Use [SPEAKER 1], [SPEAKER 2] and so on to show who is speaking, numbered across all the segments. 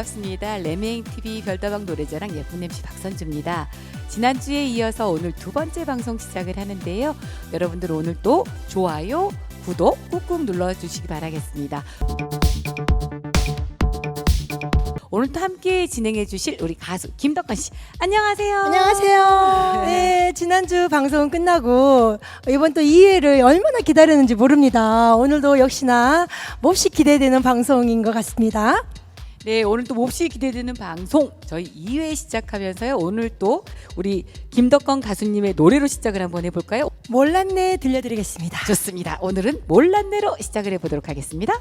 [SPEAKER 1] 반갑습니다. 레메인 TV 별다방 노래자랑 예쁜 MC 박선주입니다. 지난주에 이어서 오늘 두 번째 방송 시작을 하는데요. 여러분들 오늘 또 좋아요, 구독 꾹꾹 눌러주시기 바라겠습니다. 오늘 또 함께 진행해 주실 우리 가수 김덕건 씨. 안녕하세요.
[SPEAKER 2] 안녕하세요. 네, 지난주 방송 끝나고 이번 또 2회를 얼마나 기다렸는지 모릅니다. 오늘도 역시나 몹시 기대되는 방송인 것 같습니다.
[SPEAKER 1] 네, 오늘 또 몹시 기대되는 방송 저희 2회 시작하면서요. 오늘 또 우리 김덕건 가수님의 노래로 시작을 한번 해볼까요?
[SPEAKER 2] 몰랐네 들려드리겠습니다.
[SPEAKER 1] 좋습니다. 오늘은 몰랐네로 시작을 해보도록 하겠습니다.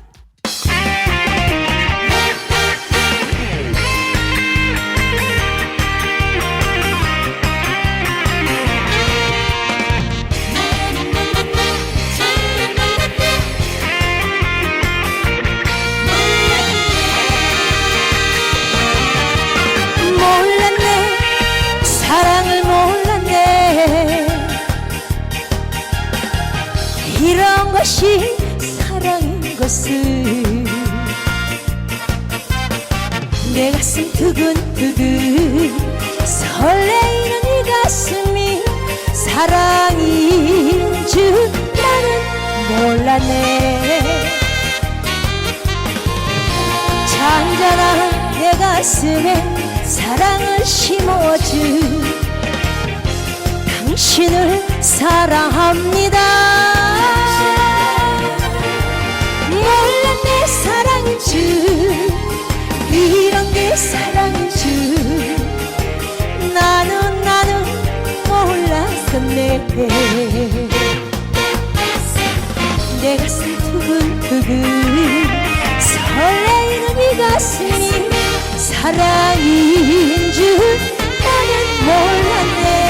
[SPEAKER 2] 것이 사랑인 것을. 내 가슴 두근두근 설레이는 이 가슴이 사랑인 줄 나는 몰랐네. 잔잔한 내 가슴에 사랑을 심어준 당신을 사랑합니다 사랑인 줄. 나는 나는 몰랐었네. 내 가슴 두근두근 설레이는 이 가슴이 사랑인 줄 나는 몰랐네 몰랐네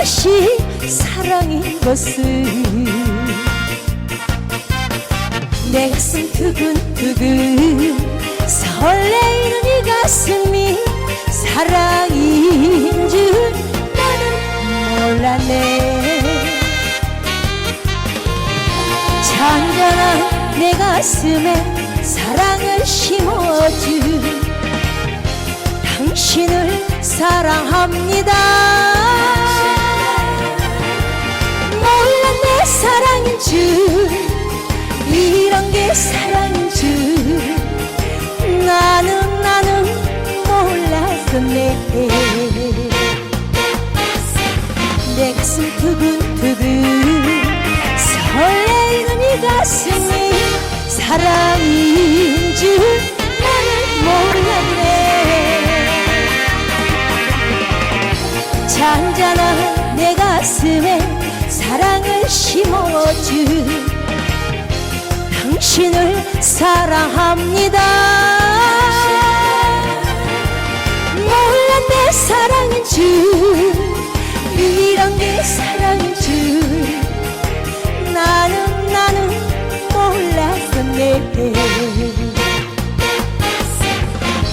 [SPEAKER 2] 것이 사랑인 것을. 내 가슴 두근두근 설레이는 이 가슴이 사랑인 줄 나는 몰랐네. 잔잔한 내 가슴에 사랑을 심어준 당신을 사랑합니다 사랑인 줄 이런 게 사랑인 줄. 나는 나는 몰랐었네 내 가슴 두근두근 설레이는 이 가슴이 사랑인 줄 나는 몰랐네. 잔잔한 내 가슴에 심어준 당신을 사랑합니다. 몰랐네 사랑인 줄 이런 게 사랑인 줄 나는 나는 몰랐었네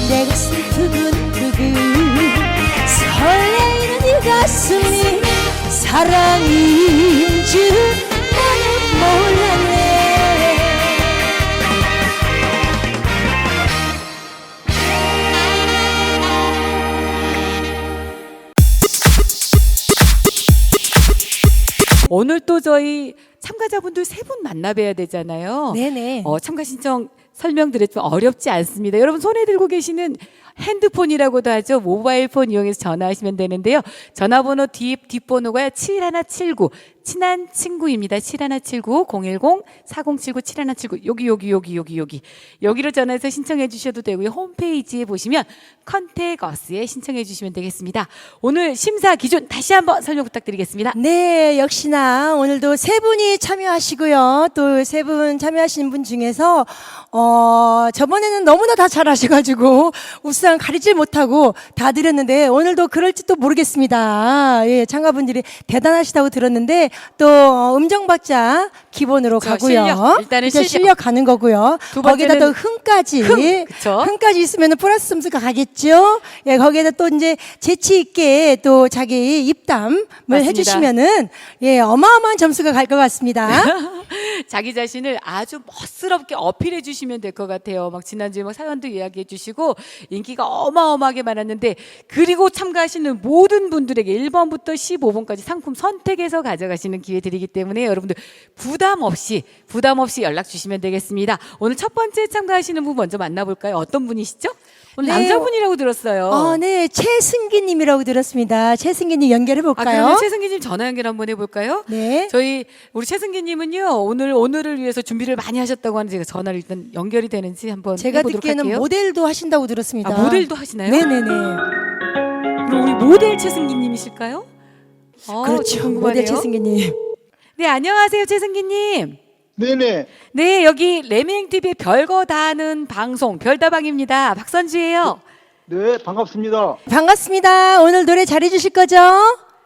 [SPEAKER 2] 내 가슴 두근두근 설레이는 이 가슴이 사랑인
[SPEAKER 1] 오늘 또 저희 참가자분들 세 분 만나뵈야 되잖아요.
[SPEAKER 2] 네네
[SPEAKER 1] 어, 참가 신청 설명드렸지만 어렵지 않습니다. 여러분 손에 들고 계시는 핸드폰이라고도 하죠. 모바일 폰 이용해서 전화하시면 되는데요. 전화번호 뒷, 뒷번호가 7179 친한 친구입니다. 7179 010 4079 7179 여기 여기 여기 여기 여기 여기로 전화해서 신청해 주셔도 되고요. 홈페이지에 보시면 컨택어스에 신청해 주시면 되겠습니다. 오늘 심사 기준 다시 한번 설명 부탁드리겠습니다.
[SPEAKER 2] 네, 역시나 오늘도 세 분이 참여하시고요. 또 세 분 참여하신 분 중에서 어 저번에는 너무나 다 잘하셔가지고 우수상 가리질 못하고 다 드렸는데 오늘도 그럴지도 모르겠습니다. 예, 참가분들이 대단하시다고 들었는데 또 어, 음정박자 기본으로
[SPEAKER 1] 저
[SPEAKER 2] 가고요.
[SPEAKER 1] 실력, 일단은 실력.
[SPEAKER 2] 실력 가는 거고요.
[SPEAKER 1] 두
[SPEAKER 2] 거기다 또 흥까지
[SPEAKER 1] 흥, 그쵸?
[SPEAKER 2] 흥까지 있으면 플러스 점수가 가겠죠. 예, 거기에다 또 이제 재치 있게 또 자기 입담을
[SPEAKER 1] 맞습니다.
[SPEAKER 2] 해주시면은 예 어마어마한 점수가 갈 것 같습니다.
[SPEAKER 1] 자기 자신을 아주 멋스럽게 어필해 주시면 될 것 같아요. 막 지난주에 막 사연도 이야기해 주시고 인기가 어마어마하게 많았는데 그리고 참가하시는 모든 분들에게 1번부터 15번까지 상품 선택해서 가져가시 는 기회 드리기 때문에 여러분들 부담 없이 부담 없이 연락 주시면 되겠습니다. 오늘 첫 번째 참가하시는 분 먼저 만나볼까요? 어떤 분이시죠? 오늘
[SPEAKER 2] 네.
[SPEAKER 1] 남자분이라고 들었어요.
[SPEAKER 2] 아, 네, 최승기님이라고 들었습니다. 최승기님 연결해
[SPEAKER 1] 아,
[SPEAKER 2] 볼까요?
[SPEAKER 1] 그러면 최승기님 전화 연결 한번 해볼까요?
[SPEAKER 2] 네.
[SPEAKER 1] 저희 우리 최승기님은요 오늘 오늘을 위해서 준비를 많이 하셨다고 하는데 제가 전화를 일단 연결이 되는지 한번
[SPEAKER 2] 제가
[SPEAKER 1] 해보도록
[SPEAKER 2] 듣기에는
[SPEAKER 1] 할게요.
[SPEAKER 2] 모델도 하신다고 들었습니다.
[SPEAKER 1] 아, 모델도 하시나요?
[SPEAKER 2] 네네네.
[SPEAKER 1] 그럼 우리 모델 최승기님이실까요? 어,
[SPEAKER 2] 그렇죠.
[SPEAKER 1] 궁금하네요.
[SPEAKER 2] 모델 최승기님.
[SPEAKER 1] 네 안녕하세요 최승기님.
[SPEAKER 3] 네네.
[SPEAKER 1] 네 여기 레밍 TV의 별거 다 하는 방송 별다방입니다. 박선주예요.
[SPEAKER 3] 네, 반갑습니다.
[SPEAKER 2] 반갑습니다. 오늘 노래 잘해 주실 거죠?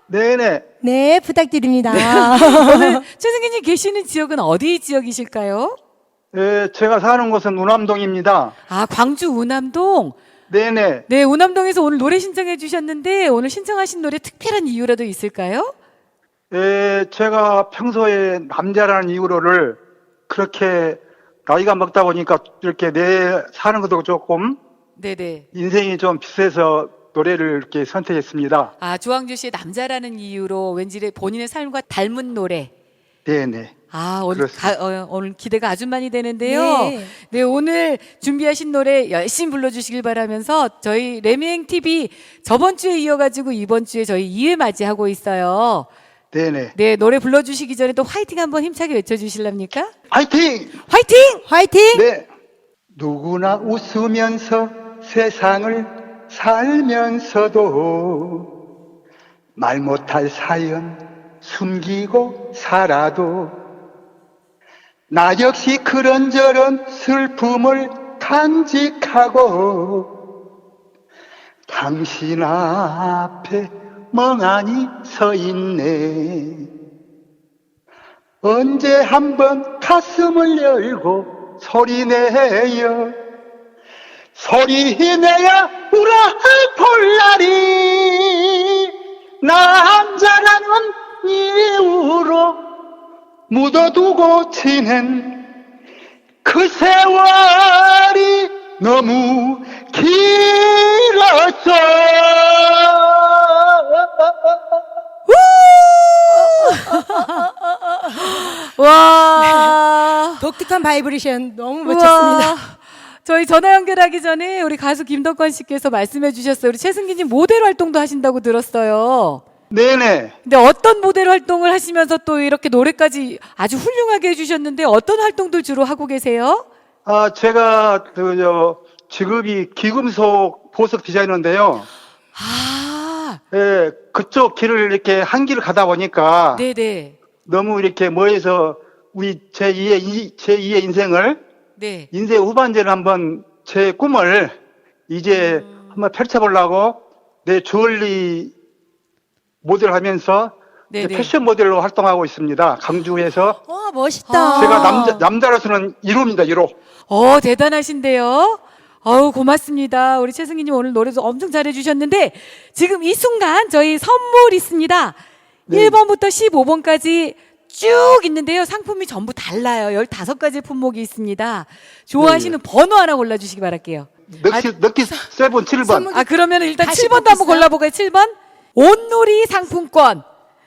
[SPEAKER 3] 네네.
[SPEAKER 2] 네, 부탁드립니다.
[SPEAKER 1] 오늘 최승기님 계시는 지역은 어디 지역이실까요?
[SPEAKER 3] 네, 제가 사는 곳은 우남동입니다.
[SPEAKER 1] 아 광주 우남동.
[SPEAKER 3] 네네.
[SPEAKER 1] 네 우남동에서 오늘 노래 신청해 주셨는데 오늘 신청하신 노래 특별한 이유라도 있을까요?
[SPEAKER 3] 네, 제가 평소에 남자라는 이유로를 그렇게 나이가 먹다 보니까 이렇게 내 사는 것도 조금
[SPEAKER 1] 네네.
[SPEAKER 3] 인생이 좀 비슷해서 노래를 이렇게 선택했습니다.
[SPEAKER 1] 아 조항주 씨의 남자라는 이유로 왠지 본인의 삶과 닮은 노래.
[SPEAKER 3] 네네.
[SPEAKER 1] 아 오늘
[SPEAKER 3] 그렇습니다.
[SPEAKER 1] 가- 어, 오늘 기대가 아주 많이 되는데요.
[SPEAKER 2] 네.
[SPEAKER 1] 네. 오늘 준비하신 노래 열심히 불러주시길 바라면서 저희 레미행 TV 저번 주에 이어가지고 이번 주에 저희 2회 맞이하고 있어요.
[SPEAKER 3] 네네.
[SPEAKER 1] 네 노래 불러주시기 전에 또 화이팅 한번 힘차게 외쳐주실랍니까?
[SPEAKER 3] 화이팅!
[SPEAKER 1] 화이팅!
[SPEAKER 2] 화이팅!
[SPEAKER 3] 네. 누구나 웃으면서 세상을 살면서도 말 못할 사연 숨기고 살아도 나 역시 그런저런 슬픔을 간직하고 당신 앞에 멍하니 서 있네. 언제 한번 가슴을 열고 소리내요 소리내야 우라할 볼날이 남자라는 이유로 묻어두고 지낸 그 세월이 너무 길었어
[SPEAKER 1] 와.
[SPEAKER 2] 독특한 바이브레이션 너무 멋졌습니다.
[SPEAKER 1] 저희 전화 연결하기 전에 우리 가수 김덕건 씨께서 말씀해 주셨어요. 우리 최승기님 모델 활동도 하신다고 들었어요.
[SPEAKER 3] 네네
[SPEAKER 1] 근데 어떤 모델 활동을 하시면서 또 이렇게 노래까지 아주 훌륭하게 해주셨는데 어떤 활동들 주로 하고 계세요?
[SPEAKER 3] 아, 제가 그 저 직업이 기금속 보석 디자이너인데요.
[SPEAKER 1] 아,
[SPEAKER 3] 예, 그쪽 길을 이렇게 한 길을 가다 보니까
[SPEAKER 1] 네네.
[SPEAKER 3] 너무 이렇게 뭐해서 우리 제 2의 제 2의 인생을
[SPEAKER 1] 네.
[SPEAKER 3] 인생 후반전을 한번 제 꿈을 이제 한번 펼쳐보려고 내 주얼리 모델 하면서
[SPEAKER 1] 네네.
[SPEAKER 3] 패션 모델로 활동하고 있습니다. 강주에서
[SPEAKER 2] 와, 멋있다.
[SPEAKER 1] 아.
[SPEAKER 3] 제가 남자 남자로서는 1호입니다. 1호.
[SPEAKER 1] 어, 대단하신데요? 어우, 고맙습니다. 우리 최승기님 오늘 노래도 엄청 잘해주셨는데, 지금 이 순간 저희 선물 있습니다.
[SPEAKER 3] 네.
[SPEAKER 1] 1번부터 15번까지 쭉 있는데요. 상품이 전부 달라요. 15가지 품목이 있습니다. 좋아하시는
[SPEAKER 3] 네.
[SPEAKER 1] 번호 하나 골라주시기 바랄게요.
[SPEAKER 3] 럭키 럭키 세븐 7번.
[SPEAKER 1] 아, 그러면 일단
[SPEAKER 2] 다시
[SPEAKER 1] 7번도 한번? 골라볼까요? 7번? 온누리 상품권.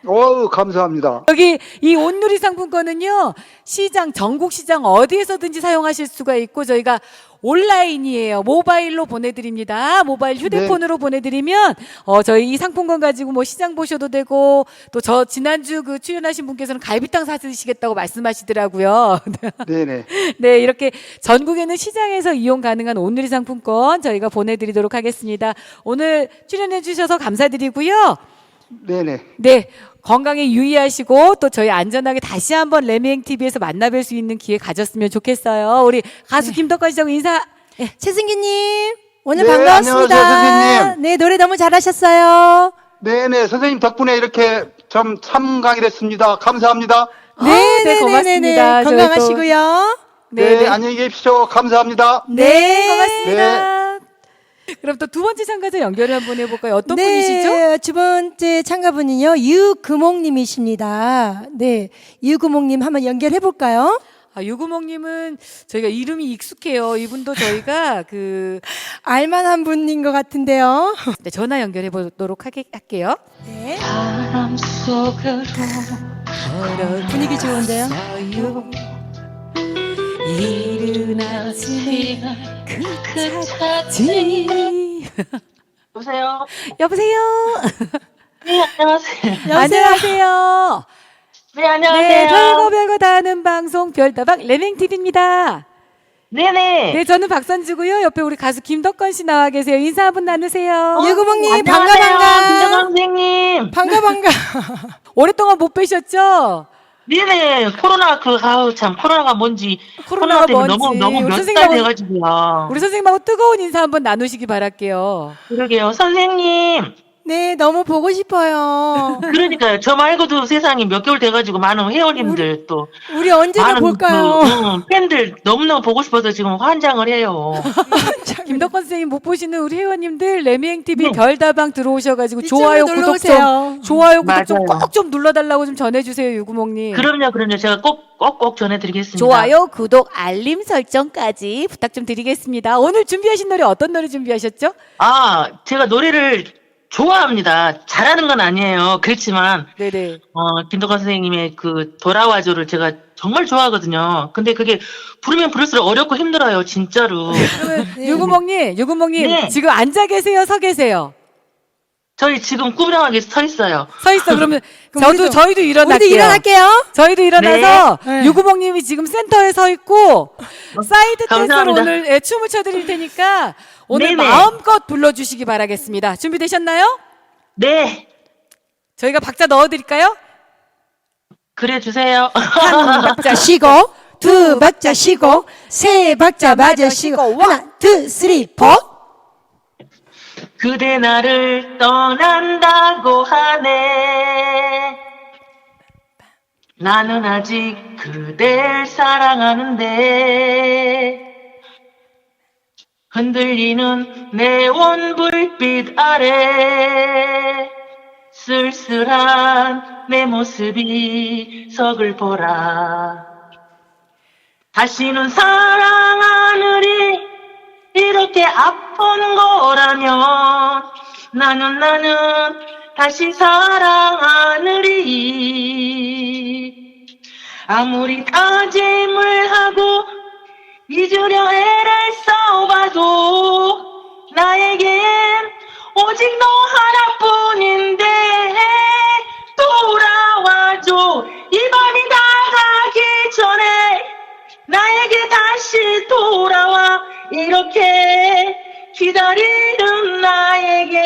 [SPEAKER 3] 어우, 감사합니다.
[SPEAKER 1] 여기 이 온누리 상품권은요 시장 전국 시장 어디에서든지 사용하실 수가 있고 저희가 온라인이에요 모바일로 보내드립니다 모바일 휴대폰으로 보내드리면 어 저희 이 상품권 가지고 뭐 시장 보셔도 되고 또 저 지난주 그 출연하신 분께서는 갈비탕 사드시겠다고 말씀하시더라고요
[SPEAKER 3] 네네.
[SPEAKER 1] 네 이렇게 전국에는 시장에서 이용 가능한 온누리 상품권 저희가 보내드리도록 하겠습니다 오늘 출연해 주셔서 감사드리고요.
[SPEAKER 3] 네네.
[SPEAKER 1] 네, 건강에 유의하시고 또 저희 안전하게 다시 한번 레미행 TV에서 만나뵐 수 있는 기회 가졌으면 좋겠어요. 우리 가수 김덕건 씨하고 인사. 예.
[SPEAKER 2] 최승기님 오늘
[SPEAKER 3] 네,
[SPEAKER 2] 반갑습니다.
[SPEAKER 3] 안녕하세요, 선생님.
[SPEAKER 2] 네 노래 너무 잘하셨어요.
[SPEAKER 3] 네네. 선생님 덕분에 이렇게 좀 참강이 됐습니다. 감사합니다.
[SPEAKER 1] 아, 네, 고맙습니다. 저희 또-
[SPEAKER 2] 건강하시고요.
[SPEAKER 3] 네,
[SPEAKER 1] 네.
[SPEAKER 3] 안녕히 계십시오. 감사합니다.
[SPEAKER 1] 네, 고맙습니다. 그럼 또 두 번째 참가자 연결을 한번 해볼까요? 어떤 분이시죠?
[SPEAKER 2] 네, 두 번째 참가분은요 유금옥님이십니다. 네, 유금옥님 한번 연결해 볼까요?
[SPEAKER 1] 아, 유구멍님은 저희가 이름이 익숙해요. 이분도 저희가 그
[SPEAKER 2] 알만한 분인 것 같은데요.
[SPEAKER 1] 네, 전화 연결해 보도록 하게, 할게요.
[SPEAKER 2] 네,
[SPEAKER 4] 바람 속으로
[SPEAKER 2] 분위기 좋은데요.
[SPEAKER 1] 이른 아침에
[SPEAKER 4] 그 차지
[SPEAKER 1] 지
[SPEAKER 4] 여보세요?
[SPEAKER 1] 여보세요.
[SPEAKER 4] 네 안녕하세요?
[SPEAKER 1] 안녕하세요.
[SPEAKER 4] 네
[SPEAKER 1] 네,
[SPEAKER 4] 안녕하세요
[SPEAKER 1] 별거 별거 다 하는 방송 별다방 레밍TV입니다.
[SPEAKER 4] 네네
[SPEAKER 1] 네, 저는 박선주고요. 옆에 우리 가수 김덕건 씨 나와 계세요. 인사 한번 나누세요.
[SPEAKER 2] 유구멍님 반가
[SPEAKER 4] 안녕하세요
[SPEAKER 2] 반가.
[SPEAKER 4] 김정환 선생님
[SPEAKER 2] 반가 반가.
[SPEAKER 1] 오랫동안 못 뵈셨죠?
[SPEAKER 4] 네네 코로나 그 아우 참 코로나가 뭔지
[SPEAKER 1] 코로나가
[SPEAKER 4] 코로나 때문에
[SPEAKER 1] 뭔지.
[SPEAKER 4] 너무
[SPEAKER 1] 우리
[SPEAKER 4] 너무
[SPEAKER 1] 선생님하고-
[SPEAKER 4] 몇달 돼가지고요
[SPEAKER 1] 우리 선생님하고 뜨거운 인사 한번 나누시기 바랄게요.
[SPEAKER 4] 그러게요 선생님
[SPEAKER 2] 네, 너무 보고 싶어요.
[SPEAKER 4] 그러니까요 저 말고도 세상에 몇 개월 돼가지고 많은 회원님들 또
[SPEAKER 2] 우리 언제나
[SPEAKER 4] 많은
[SPEAKER 2] 볼까요?
[SPEAKER 4] 그, 응, 팬들 너무너무 보고 싶어서 지금 환장을 해요
[SPEAKER 1] 김덕건 선생님 못 보시는 우리 회원님들 레미행 TV
[SPEAKER 4] 네.
[SPEAKER 1] 별다방 들어오셔가지고 좋아요 구독
[SPEAKER 2] 오세요.
[SPEAKER 1] 좀 좋아요 구독 좀
[SPEAKER 4] 맞아요.
[SPEAKER 1] 꼭 좀 눌러달라고 좀 전해주세요 유구몽님.
[SPEAKER 4] 그럼요 그럼요 제가 꼭 꼭 꼭 전해드리겠습니다
[SPEAKER 1] 좋아요 구독 알림 설정까지 부탁 좀 드리겠습니다. 오늘 준비하신 노래 어떤 노래 준비하셨죠?
[SPEAKER 4] 아, 제가 노래를 좋아합니다. 잘하는 건 아니에요. 그렇지만,
[SPEAKER 1] 네네.
[SPEAKER 4] 어, 김덕환 선생님의 그 돌아와줘를 제가 정말 좋아하거든요. 근데 그게 부르면 부를수록 어렵고 힘들어요, 진짜로.
[SPEAKER 2] 네.
[SPEAKER 1] 유구몽님 유구몽님
[SPEAKER 4] 네.
[SPEAKER 1] 지금 앉아 계세요 서 계세요?
[SPEAKER 4] 저희 지금 꾸부랑하게 서 있어요.
[SPEAKER 1] 서 있어 그러면
[SPEAKER 2] 그럼
[SPEAKER 1] 저도
[SPEAKER 2] 우리도-
[SPEAKER 1] 저희도 일어날게요.
[SPEAKER 2] 우리도 일어날게요.
[SPEAKER 1] 저희도 일어나서
[SPEAKER 2] 네. 네.
[SPEAKER 1] 유구몽님이 지금 센터에 서 있고 사이드 댄스로
[SPEAKER 4] 감사합니다.
[SPEAKER 1] 오늘 예, 춤을 춰드릴 테니까 오늘
[SPEAKER 4] 네네.
[SPEAKER 1] 마음껏 불러주시기 바라겠습니다. 준비되셨나요?
[SPEAKER 4] 네,
[SPEAKER 1] 저희가 박자 넣어드릴까요?
[SPEAKER 4] 그래 주세요.
[SPEAKER 2] 한 박자 쉬고 두 박자 쉬고 세 박자 맞아 쉬고 하나 둘 쓰리 포
[SPEAKER 4] 그대 나를 떠난다고 하네. 나는 아직 그댈 사랑하는데. 흔들리는 네온 불빛 아래 쓸쓸한 내 모습이 서글퍼라. 다시는 사랑 하늘이 이렇게 아픈 거라면 나는 나는 다시 사랑하느리. 아무리 다짐을 하고 잊으려 애를 써봐도 나에겐 오직 너 하나뿐인데 돌아와줘. 이 밤이 다 가기 전에 나에게 다시 돌아와 기다리는 나에게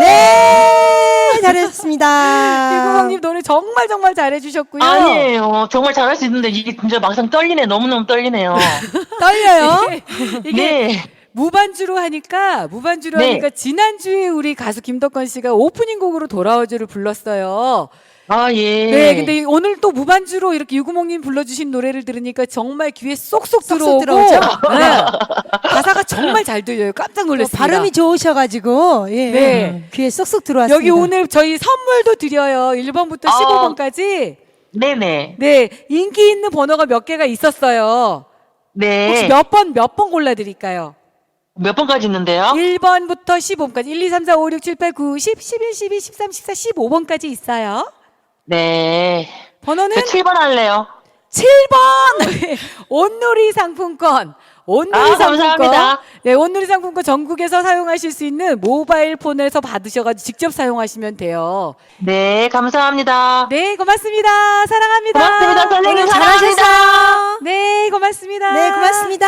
[SPEAKER 2] 네, 잘했습니다.
[SPEAKER 1] 유구몽님 노래 정말 정말 잘해주셨고요.
[SPEAKER 4] 아니에요 정말 잘할 수 있는데 이게 진짜 막상 떨리네 너무너무 떨리네요
[SPEAKER 2] 떨려요.
[SPEAKER 1] 이게
[SPEAKER 4] 네
[SPEAKER 1] 무반주로 하니까 무반주로
[SPEAKER 4] 네.
[SPEAKER 1] 하니까 지난주에 우리 가수 김덕건 씨가 오프닝 곡으로 돌아오죠를 불렀어요.
[SPEAKER 4] 아, 예.
[SPEAKER 1] 네, 근데 오늘 또 무반주로 이렇게 유구몽님 불러주신 노래를 들으니까 정말 귀에 쏙쏙 들어오고
[SPEAKER 2] 들어오죠?
[SPEAKER 1] 네. 가사가 정말 잘 들려요. 깜짝
[SPEAKER 2] 뭐
[SPEAKER 1] 놀랐습니다.
[SPEAKER 2] 발음이 좋으셔가지고 예,
[SPEAKER 1] 네.
[SPEAKER 2] 귀에 쏙쏙 들어왔습니다.
[SPEAKER 1] 여기 오늘 저희 선물도 드려요. 1번부터
[SPEAKER 4] 아.
[SPEAKER 1] 15번까지.
[SPEAKER 4] 네네.
[SPEAKER 1] 네, 인기 있는 번호가 몇 개가 있었어요.
[SPEAKER 4] 네.
[SPEAKER 1] 혹시 몇 번, 몇 번 골라드릴까요?
[SPEAKER 4] 몇 번까지 있는데요?
[SPEAKER 1] 1번부터 15번까지 1, 2, 3, 4, 5, 6, 7, 8, 9, 10, 11, 12, 13, 14, 15번까지 있어요.
[SPEAKER 4] 네.
[SPEAKER 1] 번호는
[SPEAKER 4] 저 7번 할래요.
[SPEAKER 1] 7번! 온누리 상품권. 온누리
[SPEAKER 4] 아,
[SPEAKER 1] 상품권.
[SPEAKER 4] 감사합니다.
[SPEAKER 1] 네, 온누리 상품권 전국에서 사용하실 수 있는 모바일 폰에서 받으셔가지고 직접 사용하시면 돼요.
[SPEAKER 4] 네, 감사합니다.
[SPEAKER 1] 네, 고맙습니다. 사랑합니다.
[SPEAKER 4] 고맙습니다, 선생님.
[SPEAKER 2] 오늘
[SPEAKER 4] 사랑합니다.
[SPEAKER 2] 잘하셨어요.
[SPEAKER 1] 네, 고맙습니다.
[SPEAKER 2] 네, 고맙습니다.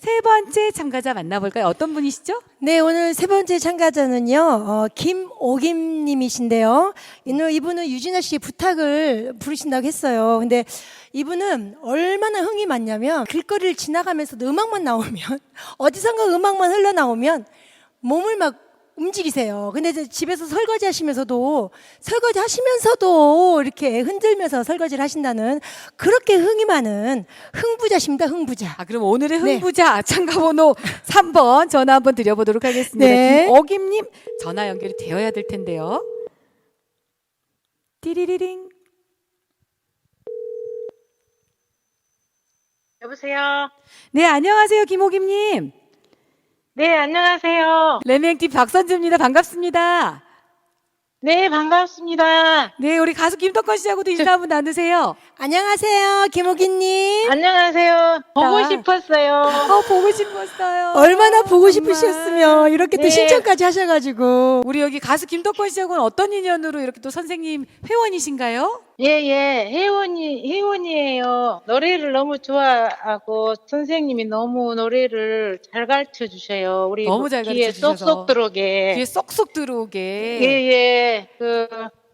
[SPEAKER 1] 세 번째 참가자 만나볼까요? 어떤 분이시죠?
[SPEAKER 2] 네, 오늘 세 번째 참가자는요, 어, 김오김 님이신데요. 이는- 이분은 유진아 씨 부탁을 부르신다고 했어요. 근데 이분은 얼마나 흥이 많냐면 길거리를 지나가면서도 음악만 나오면, 어디선가 음악만 흘러나오면 몸을 막 움직이세요. 근데 이제 집에서 설거지 하시면서도, 설거지 하시면서도 이렇게 흔들면서 설거지를 하신다는 그렇게 흥이 많은 흥부자십니다, 흥부자.
[SPEAKER 1] 아, 그럼 오늘의
[SPEAKER 2] 네.
[SPEAKER 1] 흥부자 참가번호 3번 전화 한번 드려보도록 하겠습니다.
[SPEAKER 2] 네.
[SPEAKER 1] 김어김님 전화 연결이 되어야 될 텐데요. 띠리리링.
[SPEAKER 5] 여보세요.
[SPEAKER 1] 네, 안녕하세요, 김오김님.
[SPEAKER 5] 네, 안녕하세요.
[SPEAKER 1] 레맹팀 박선주입니다. 반갑습니다.
[SPEAKER 5] 네, 반갑습니다.
[SPEAKER 1] 네, 우리 가수 김덕건 씨하고도 인사 한번 나누세요.
[SPEAKER 2] 안녕하세요, 김오기님.
[SPEAKER 5] 안녕하세요. 보고
[SPEAKER 1] 아.
[SPEAKER 5] 싶었어요.
[SPEAKER 1] 어, 보고 싶었어요.
[SPEAKER 2] 얼마나 보고
[SPEAKER 1] 정말.
[SPEAKER 2] 싶으셨으면 이렇게 또
[SPEAKER 5] 네.
[SPEAKER 2] 신청까지 하셔가지고
[SPEAKER 1] 우리 여기 가수 김덕건 씨하고는 어떤 인연으로 이렇게 또 선생님 회원이신가요?
[SPEAKER 5] 예, 예. 혜원이, 혜원이에요. 노래를 너무 좋아하고 선생님이 너무 노래를 잘 가르쳐 주셔요. 우리
[SPEAKER 1] 너무 잘
[SPEAKER 5] 귀에
[SPEAKER 1] 가르쳐 주셔서.
[SPEAKER 5] 쏙쏙 들어오게.
[SPEAKER 1] 귀에 쏙쏙 들어오게.
[SPEAKER 5] 예, 예. 그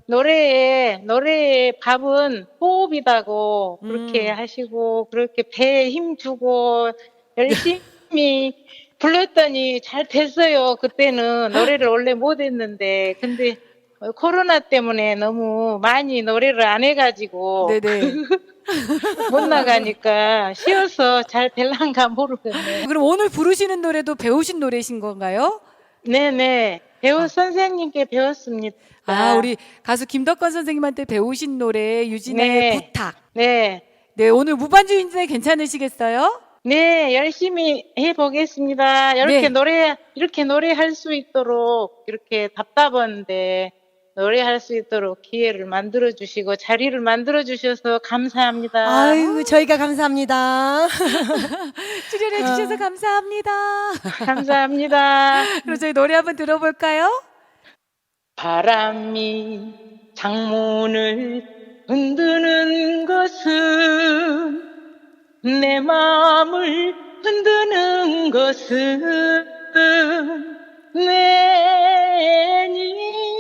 [SPEAKER 5] 노래에 노래의 밥은 호흡이다고 그렇게
[SPEAKER 1] 음.
[SPEAKER 5] 하시고 그렇게 배에 힘 주고 열심히 불렀더니 잘 됐어요. 그때는 노래를 원래 못 했는데 근데 어, 코로나 때문에 너무 많이 노래를 안 해가지고
[SPEAKER 1] 네네.
[SPEAKER 5] 못 나가니까 쉬어서 잘 될란가 모르겠네.
[SPEAKER 1] 그럼 오늘 부르시는 노래도 배우신 노래신 건가요?
[SPEAKER 5] 네네. 배우 선생님께 배웠습니다.
[SPEAKER 1] 아, 우리 가수 김덕건 선생님한테 배우신 노래 유진의
[SPEAKER 5] 네.
[SPEAKER 1] 부탁.
[SPEAKER 5] 네.
[SPEAKER 1] 네, 오늘 무반주인데 괜찮으시겠어요?
[SPEAKER 5] 네, 열심히 해보겠습니다. 이렇게
[SPEAKER 1] 네.
[SPEAKER 5] 노래, 이렇게 노래할 수 있도록, 이렇게 답답한데, 노래할 수 있도록 기회를 만들어 주시고, 자리를 만들어 주셔서 감사합니다.
[SPEAKER 2] 아유 저희가 감사합니다.
[SPEAKER 1] 출연해 주셔서 감사합니다.
[SPEAKER 5] 감사합니다.
[SPEAKER 1] 그럼 저희 노래 한번 들어볼까요?
[SPEAKER 5] 바람이 창문을 흔드는 것은 내 마음을 흔드는 것은 내 님의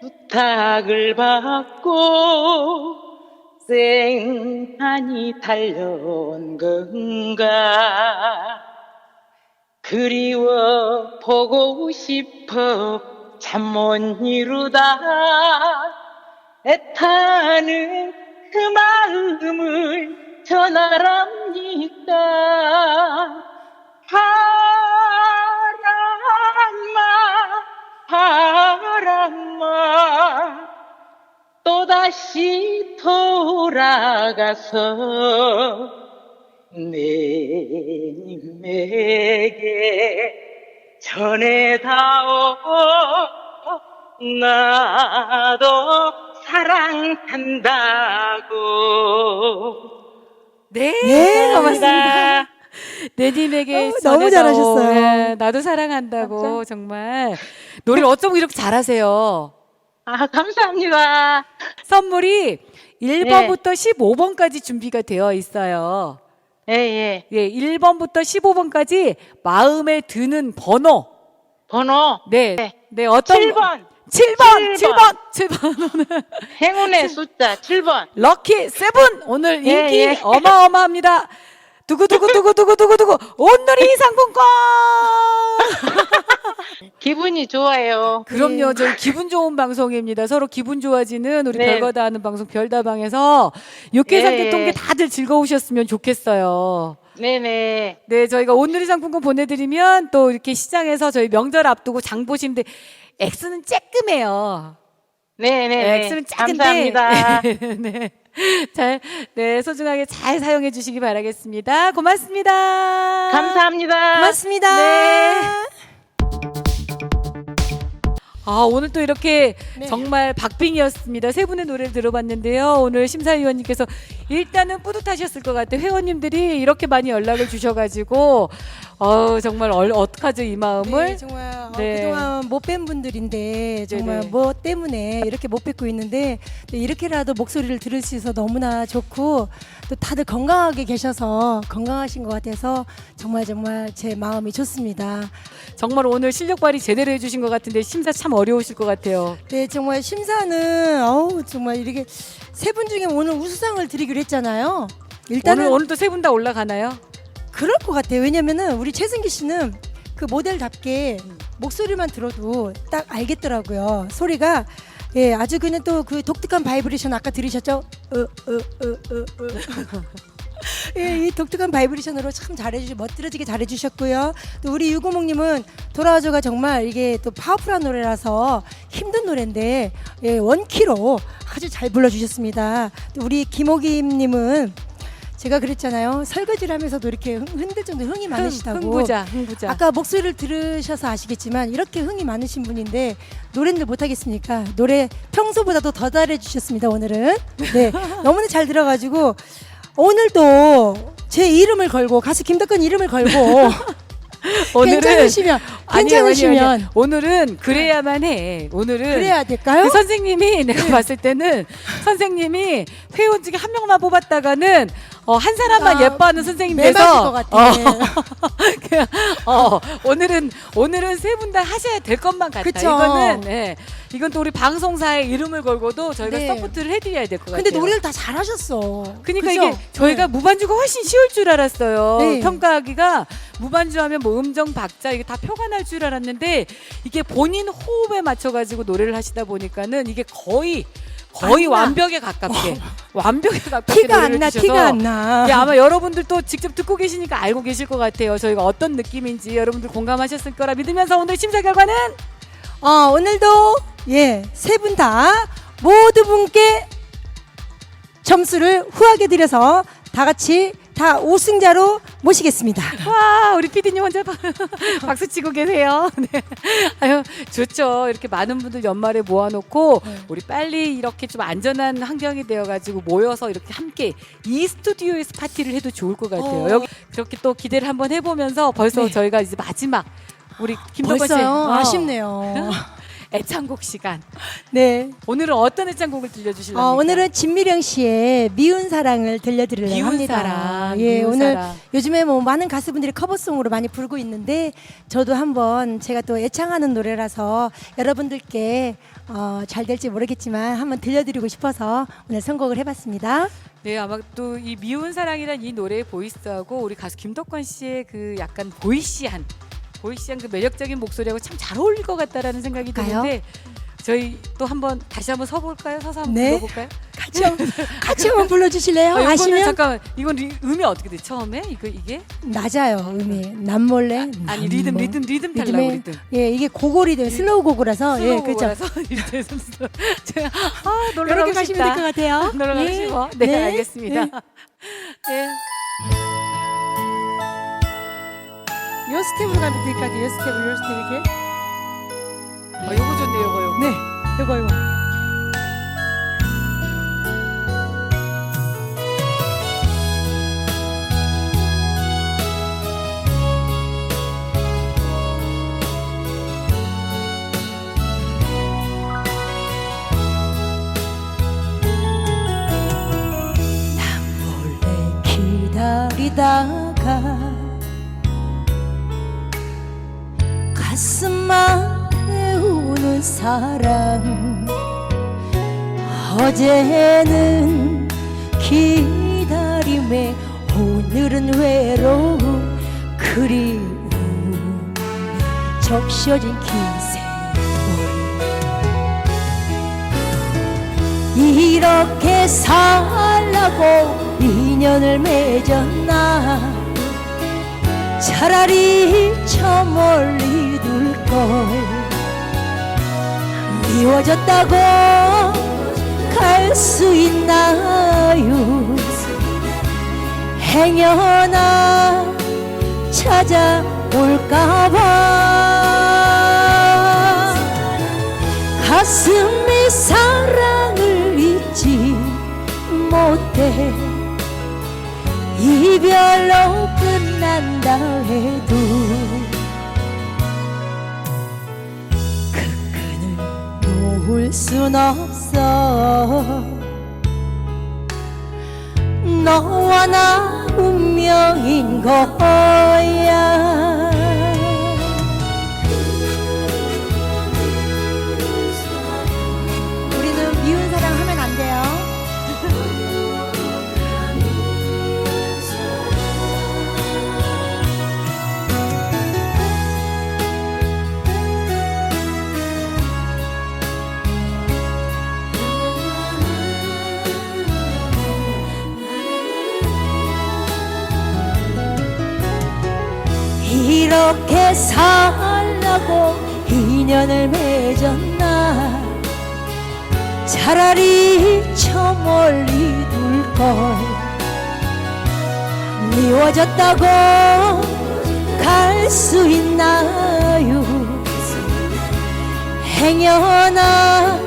[SPEAKER 5] 부탁을 받고 쌩하니 달려온 건가. 그리워 보고 싶어 잠 못 이루다. 애타는 그 마음을 전하랍니까 다시 돌아가서 내 님에게 전해다오 나도 사랑한다고
[SPEAKER 1] 네,
[SPEAKER 2] 네,
[SPEAKER 1] 고맙습니다. 내님에게
[SPEAKER 2] 어, 너무. 잘하셨어요.
[SPEAKER 1] 네, 나도 사랑한다고 정말 노래를 어쩜 이렇게 잘하세요.
[SPEAKER 5] 아 감사합니다
[SPEAKER 1] 선물이 1번부터 15번까지 준비가 되어 있어요.
[SPEAKER 5] 예 예
[SPEAKER 1] 예, 1번부터 15번까지 마음에 드는 번호.
[SPEAKER 5] 번호
[SPEAKER 1] 네.
[SPEAKER 5] 네.
[SPEAKER 1] 네, 어떤
[SPEAKER 5] 7번
[SPEAKER 1] 7번, 7번,
[SPEAKER 5] 7번.
[SPEAKER 1] 7번 오늘
[SPEAKER 5] 행운의 숫자 7번
[SPEAKER 1] 럭키 세븐 오늘 인기
[SPEAKER 5] 예, 예.
[SPEAKER 1] 어마어마합니다. 두구두구두구두구두구두구 온누리 상품권.
[SPEAKER 5] 기분이 좋아요
[SPEAKER 1] 그럼요, 저희 기분 좋은 방송입니다. 서로 기분 좋아지는 우리
[SPEAKER 5] 네.
[SPEAKER 1] 별거 다 하는 방송 별다방에서 육개삼계통계
[SPEAKER 5] 예.
[SPEAKER 1] 다들 즐거우셨으면 좋겠어요.
[SPEAKER 5] 네네
[SPEAKER 1] 네, 저희가 온누리 상품권 보내드리면 또 이렇게 시장에서 저희 명절 앞두고 장 보시는데 X는 쬐끔해요.
[SPEAKER 5] 네네
[SPEAKER 1] 네, X는 작은데.
[SPEAKER 5] 감사합니다
[SPEAKER 1] 네. 잘, 네, 소중하게 잘 사용해 주시기 바라겠습니다. 고맙습니다.
[SPEAKER 5] 감사합니다.
[SPEAKER 2] 고맙습니다.
[SPEAKER 1] 네. 아, 오늘 또 이렇게
[SPEAKER 2] 네.
[SPEAKER 1] 정말 박빙이었습니다. 세 분의 노래를 들어봤는데요. 오늘 심사위원님께서 일단은 뿌듯하셨을 것 같아요. 회원님들이 이렇게 많이 연락을 주셔가지고, 어 정말 얼, 어떡하죠, 이 마음을.
[SPEAKER 2] 네, 정말 어,
[SPEAKER 1] 네.
[SPEAKER 2] 그동안 못 뵌 분들인데 정말
[SPEAKER 1] 네네.
[SPEAKER 2] 뭐 때문에 이렇게 못 뵙고 있는데 또 이렇게라도 목소리를 들을 수 있어서 너무나 좋고 또 다들 건강하게 계셔서 건강하신 것 같아서 정말 정말 제 마음이 좋습니다.
[SPEAKER 1] 정말 오늘 실력 발휘 제대로 해주신 것 같은데 심사 참 어려우실 것 같아요.
[SPEAKER 2] 네, 정말 심사는 어우 정말 이렇게 세 분 중에 오늘 우수상을 드리기로 했잖아요. 일단은
[SPEAKER 1] 오늘 오늘도 세 분 다 올라가나요?
[SPEAKER 2] 그럴 것 같아요. 왜냐면은 우리 최승기 씨는 그 모델답게 목소리만 들어도 딱 알겠더라고요. 소리가 예, 아주 그냥 또 그 독특한 바이브레이션 아까 들으셨죠? 어, 어, 어, 어, 어. 예, 이 독특한 바이브레이션으로 참 잘해주 멋들어지게 잘해주셨고요. 또 우리 유고목님은 돌아와줘가 정말 이게 또 파워풀한 노래라서 힘든 노래인데 예, 원키로 아주 잘 불러주셨습니다. 또 우리 김호김님은 제가 그랬잖아요. 설거지를 하면서도 이렇게 흥- 흔들 정도 흥이 많으시다고.
[SPEAKER 1] 흥부자, 흥부자.
[SPEAKER 2] 아까 목소리를 들으셔서 아시겠지만 이렇게 흥이 많으신 분인데 노래는 못하겠습니까? 노래 평소보다도 더 잘해주셨습니다 오늘은. 네, 너무나 잘 들어가지고 오늘도 제 이름을 걸고 가수 김덕근 이름을 걸고 괜찮으시면
[SPEAKER 1] 아니에요,
[SPEAKER 2] 괜찮으시면
[SPEAKER 1] 아니에요, 아니에요. 오늘은 그래야만 해. 오늘은
[SPEAKER 2] 그래야 될까요?
[SPEAKER 1] 그 선생님이 내가 봤을 때는 선생님이 회원 중에 한 명만 뽑았다가는 어, 한 사람만
[SPEAKER 2] 아,
[SPEAKER 1] 예뻐하는 선생님 돼서
[SPEAKER 2] 것 같아.
[SPEAKER 1] 그냥, 어, 오늘은 오늘은 세 분 다 하셔야 될 것만 같아.
[SPEAKER 2] 그쵸.
[SPEAKER 1] 이거는 예, 이건 또 우리 방송사의 이름을 걸고도 저희가
[SPEAKER 2] 네.
[SPEAKER 1] 서포트를 해드려야 될 것 같아요.
[SPEAKER 2] 근데 노래를 다 잘하셨어.
[SPEAKER 1] 그러니까
[SPEAKER 2] 그죠?
[SPEAKER 1] 이게 저희가 무반주가 훨씬 쉬울 줄 알았어요.
[SPEAKER 2] 네.
[SPEAKER 1] 평가하기가 무반주 하면 뭐 음정 박자 이게 다 표가 날 줄 알았는데 이게 본인 호흡에 맞춰가지고 노래를 하시다 보니까는 이게 거의 거의
[SPEAKER 2] 안 나.
[SPEAKER 1] 완벽에 가깝게 완벽에 가깝게
[SPEAKER 2] 티가 안 나, 티가 안 나.
[SPEAKER 1] 예, 아마 여러분들도 직접 듣고 계시니까 알고 계실 것 같아요. 저희가 어떤 느낌인지 여러분들 공감하셨을 거라 믿으면서 오늘 심사 결과는
[SPEAKER 2] 어, 오늘도 예, 세 분 다 모두 분께 점수를 후하게 드려서 다 같이 다 우승자로 모시겠습니다.
[SPEAKER 1] 와 우리 PD님 혼자 바- 박수 치고 계세요. 네. 아유 좋죠. 이렇게 많은 분들 연말에 모아놓고
[SPEAKER 2] 네.
[SPEAKER 1] 우리 빨리 이렇게 좀 안전한 환경이 되어가지고 모여서 이렇게 함께 이 스튜디오에서 파티를 해도 좋을 것 같아요.
[SPEAKER 2] 어.
[SPEAKER 1] 여기 그렇게 또 기대를 한번 해보면서 벌써
[SPEAKER 2] 네.
[SPEAKER 1] 저희가 이제 마지막 우리 김덕건 씨? 어,
[SPEAKER 2] 아쉽네요.
[SPEAKER 1] 애창곡 시간.
[SPEAKER 2] 네.
[SPEAKER 1] 오늘은 어떤 애창곡을 들려주실랍니까?
[SPEAKER 2] 어, 오늘은 진미령 씨의 미운 사랑을 들려드리려고
[SPEAKER 1] 미운
[SPEAKER 2] 합니다.
[SPEAKER 1] 사랑,
[SPEAKER 2] 예,
[SPEAKER 1] 미운
[SPEAKER 2] 오늘
[SPEAKER 1] 사랑.
[SPEAKER 2] 요즘에 뭐 많은 가수분들이 커버송으로 많이 부르고 있는데 저도 한번 제가 또 애창하는 노래라서 여러분들께 어, 잘 될지 모르겠지만 한번 들려드리고 싶어서 오늘 선곡을 해봤습니다.
[SPEAKER 1] 네, 아마 또 이 미운 사랑이란 이 노래의 보이스하고 우리 가수 김덕관 씨의 그 약간 보이시한 보이시한 그 매력적인 목소리하고 참 잘 어울릴 것 같다라는 생각이
[SPEAKER 2] 그럴까요?
[SPEAKER 1] 드는데 저희 또 한번 다시 한번 서볼까요? 서서 한번
[SPEAKER 2] 네.
[SPEAKER 1] 불러볼까요?
[SPEAKER 2] 같이 한번, 같이 한번 불러주실래요?
[SPEAKER 1] 아, 이거는
[SPEAKER 2] 아시면
[SPEAKER 1] 잠깐 이건 리, 음이 어떻게 돼? 처음에 이거 이게
[SPEAKER 2] 낮아요 음이 남몰래
[SPEAKER 1] 아니 리듬
[SPEAKER 2] 남몰.
[SPEAKER 1] 리듬 리듬 달라고
[SPEAKER 2] 리듬. 예 이게 고고 리듬 슬로우 고고라서 예 그렇죠
[SPEAKER 1] 아 놀러
[SPEAKER 2] 이렇게
[SPEAKER 1] 가고
[SPEAKER 2] 가시면
[SPEAKER 1] 싶다.
[SPEAKER 2] 될 것 같아요.
[SPEAKER 1] 놀러 가고
[SPEAKER 2] 예.
[SPEAKER 1] 네,
[SPEAKER 2] 네.
[SPEAKER 1] 알겠습니다. 네.
[SPEAKER 2] 요 스텝으로 가면 같아요. 요 스텝으로 요 스텝 이렇게.
[SPEAKER 1] 어, 요거 좋네 요거 요거.
[SPEAKER 2] 네, 요거 요거. 몰래 기다리다가 사랑. 어제는 기다림에 오늘은 외로움. 그리움 적셔진 긴 세월. 이렇게 살라고 인연을 맺었나? 차라리 저 멀리 둘걸 지워졌다고 갈 수 있나요? 행여나 찾아올까봐 가슴이 사랑을 잊지 못해 이별로 순 없어. 너와 나 운명인 거야 이렇게 살라고 인연을 맺었나? 차라리 저 멀리 둘걸. 미워졌다고 갈 수 있나요? 행여나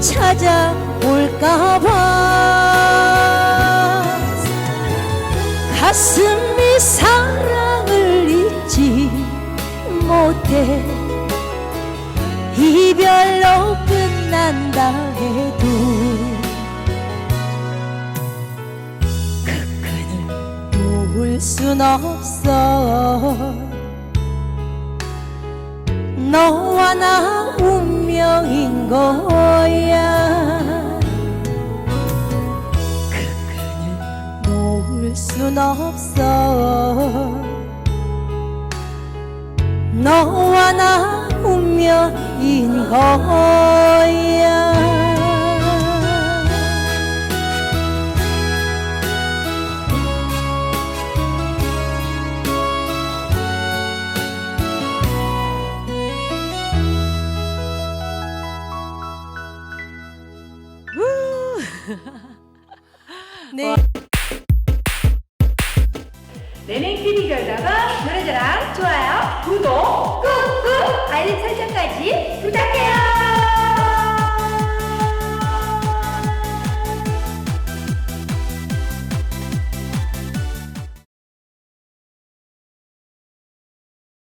[SPEAKER 2] 찾아올까봐. 가슴이 잊지 못해. 이별로 끝난다 해도 그 끈을 놓을 순 없어. 너와 나 운명인 거야. 그 끈을 놓을 순 없어 너와 나 운명인 거야